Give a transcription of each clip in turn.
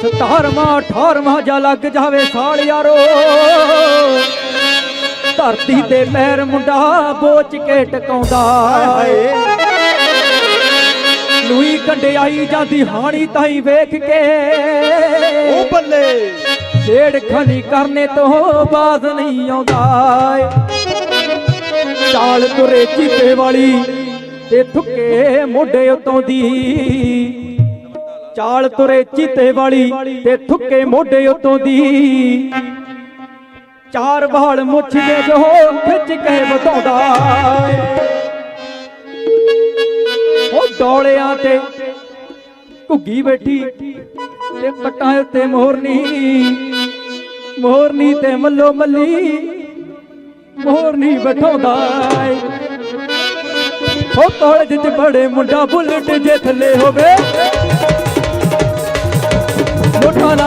17ਵਾਂ 18ਵਾਂ ਜਾ ਲੱਗ ਜਾਵੇ ਸਾਲ ਯਾਰੋ ਧਰਤੀ ਤੇ ਪੈਰ ਮੁੰਡਾ ਬੋਚ ਕੇ ਟਕਾਉਂਦਾ। ਹਾਏ ਲੂਈ ਕੰਡਿਆਈ ਜਾਂਦੀ ਹਾਣੀ ਤਾਈ ਵੇਖ ਕੇ। ਉਹ ਬੱਲੇ। ਛੇੜ ਖਾਨੀ ਕਰਨੇ ਤੋਂ ਬਾਜ਼ ਨਹੀਂ ਆਉਂਦਾ। ਚਾਲ ਤੁਰੇ ਚੀਤੇ ਵਾਲੀ ਤੇ ਥੁੱਕੇ ਮੋਢੇ ਉਤੋਂ ਦੀ। ਚਾਲ ਤੁਰੇ ਚੀਤੇ ਵਾਲੀ ਤੇ ਥੁੱਕੇ ਮੋਢੇ ਉਤੋਂ ਦੀ। ਚਾਰ ਬਾਲ ਮੁੱਛ ਦੇ ਜੋ ਖਿੱਚ ਕੇ ਵਧਾਉਂਦਾ। ਉਹ ਡੋਲਿਆਂ ਤੇ ਘੁੱਗੀ ਬੈਠੀ ਤੇ ਪੱਟਾਂ ਉੱਤੇ ਮੋਰਨੀ। ਮੋਰਨੀ ਤੇ ਮੱਲੋ ਮੱਲੀ, ਮੋਰਨੀ ਬਠਾਉਂਦਾ। ਏ ਕਾਲਜ ਚ ਬੜੇ ਮੁੰਡਾ ਬੁਲਟ ਜੇ ਥੱਲੇ ਹੋਵੇ।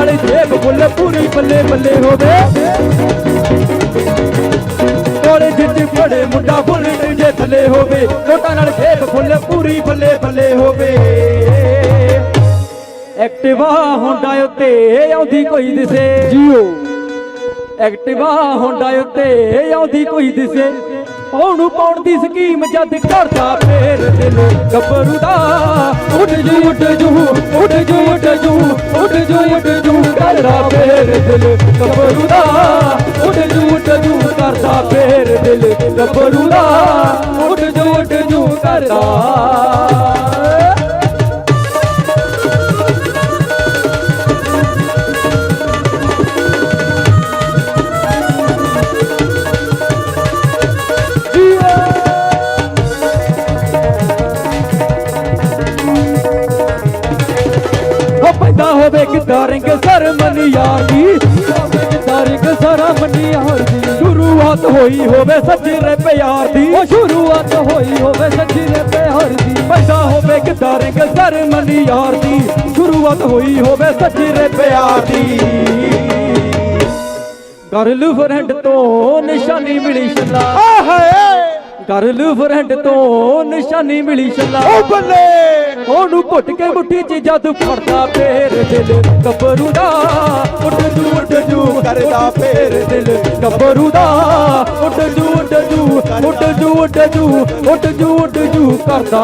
ਨਾਲ ਜੇਬ ਬੁੱਲ ਪੂਰੀ ਬੱਲੇ ਬੱਲੇ ਹੋਵੇ। ਕਾਲਜ ਚ ਬੜੇ ਮੁੰਡਾ ਬੁਲਟ ਜੇ ਥੱਲੇ ਹੋਵੇ। ਲੋਟਾਂ ਨਾਲ ਜੇਬ ਬੁੱਲ ਪੂਰੀ ਬੱਲੇ ਬੱਲੇ ਹੋਵੇ। ਐਕਟਿਵਾ ਹੁੰਦਾ ਉੱਤੇ ਆਉਂਦੀ ਕੋਈ ਦਿਸੇ। ਜੀਓ। ਐਕਟਿਵਾ ਹੁੰਦਾ ਉੱਤੇ ਆਉਂਦੀ ਕੋਈ ਦਿਸੇ। ਉਹਨੂੰ ਪਾਉਣ ਦੀ ਸਕੀਮ ਜਦ ਕਰਦਾ ਫੇਰ ਦਿਲ ਗੱਭਰੂ ਦਾ। ਉੱਡ ਜੂ ਉੱਡ ਜੂ ਗੱਭਰੂ ਦਾ ਉੱਡ ਜੂ ਉੱਡ ਜੂ ਕਰਦਾ ਫੇਰ ਦਿਲ ਗੱਭਰੂ ਦਾ ਉੱਡ ਜੂ ਉੱਡ ਜੂ ਕਰਦਾ। ਪੈਦਾ ਹੋਵੇ ਕਿੱਦਾਂ ਰਿੰਗ ਸਰ ਮਨੀ ਯਾਰ ਦੀ ਕਿੱਦਾਂ ਰਿੰਗ ਸਰ ਮਨੀ ਯਾਰ ਦੀ ਸ਼ੁਰੂਆਤ ਹੋਈ ਹੋਵੇ ਸੱਚੇ ਰੇ ਪਿਆਰ ਦੀ। ਉਹ ਸ਼ੁਰੂਆਤ ਹੋਈ ਹੋਵੇ ਸੱਚੇ ਰੇ ਪਿਆਰ ਦੀ। ਪੈਦਾ ਹੋਵੇ ਕਿੱਦਾਂ ਰਿੰਗ ਸਰ ਮਨੀ ਯਾਰ ਦੀ ਸ਼ੁਰੂਆਤ ਹੋਈ ਹੋਵੇ ਸੱਚੇ ਰੇ ਪਿਆਰ ਦੀ। ਗਰਲ ਫਰੈਂਡ ਤੋਂ ਨਿਸ਼ਾਨੀ ਮਿਲੀ ਛੱਲਾ ਆ ਹਾਏ! ਗਰਲ ਫਰੈਂਡ ਤੋਂ ਨਿਸ਼ਾਨੀ ਮਿਲੀ ਛੱਲਾ ਉਹ ਬੱਲੇ! ਉਹਨੂੰ ਘੁੱਟ ਕੇ ਮੁੱਠੀ 'ਚ ਜਦ ਫੜਦਾ ਫੇਰ ਦਿਲ ਗੱਭਰੂ ਦਾ ਉੱਡ ਜੂ ਉੱਡ ਜੂ ਕਰਦਾ ਫੇਰ ਦਿਲ ਗੱਭਰੂ ਦਾ ਉੱਡ ਜੂ ਉੱਡ ਜੂ ਉੱਡ ਜੂ ਉੱਡ ਜੂ ਉੱਡ ਜੂ ਉੱਡ ਜੂ ਕਰਦਾ